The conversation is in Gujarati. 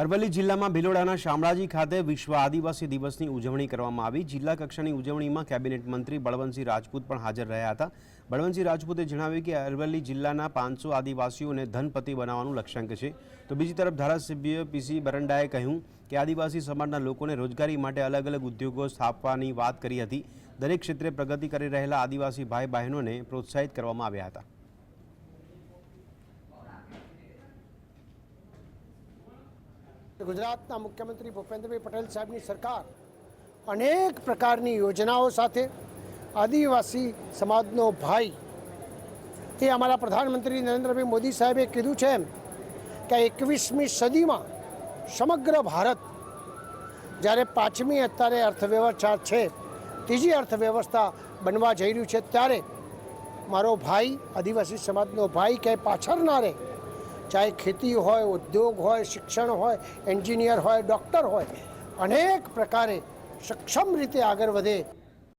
અરવલ્લી જિલ્લામાં ભિલોડાના શામળાજી ખાતે વિશ્વ આદિવાસી દિવસની ઉજવણી કરવામાં આવી. જિલ્લા કક્ષાની ઉજવણીમાં કેબિનેટ મંત્રી બળવંતસિંહ રાજપૂત પણ હાજર રહ્યા હતા. બળવંતસિંહ રાજપૂતે જણાવ્યું કે અરવલ્લી જિલ્લાના પાંચસો આદિવાસીઓને ધનપતિ બનાવવાનું લક્ષ્યાંક છે. તો બીજી તરફ ધારાસભ્ય પીસી બરંડાએ કહ્યું કે આદિવાસી સમાજના લોકોને રોજગારી માટે અલગ અલગ ઉદ્યોગો સ્થાપવાની વાત કરી હતી. દરેક ક્ષેત્રે પ્રગતિ કરી રહેલા આદિવાસી ભાઈ બહેનોને પ્રોત્સાહિત કરવામાં આવ્યા હતા. ગુજરાતના મુખ્યમંત્રી ભૂપેન્દ્રભાઈ પટેલ સાહેબની સરકાર અનેક પ્રકારની યોજનાઓ સાથે આદિવાસી સમાજનો ભાઈ તે અમારા પ્રધાનમંત્રી નરેન્દ્રભાઈ મોદી સાહેબે કીધું છે એમ કે એકવીસમી સદીમાં સમગ્ર ભારત જ્યારે પાંચમી અત્યારે અર્થવ્યવસ્થા છે, ત્રીજી અર્થવ્યવસ્થા બનવા જઈ રહ્યું છે, ત્યારે મારો ભાઈ આદિવાસી સમાજનો ભાઈ ક્યાંય પાછળ ના રહે. ચાહે ખેતી હોય, ઉદ્યોગ હોય, શિક્ષણ હોય, એન્જિનિયર હોય, ડૉક્ટર હોય, અનેક પ્રકારે સક્ષમ રીતે આગળ વધે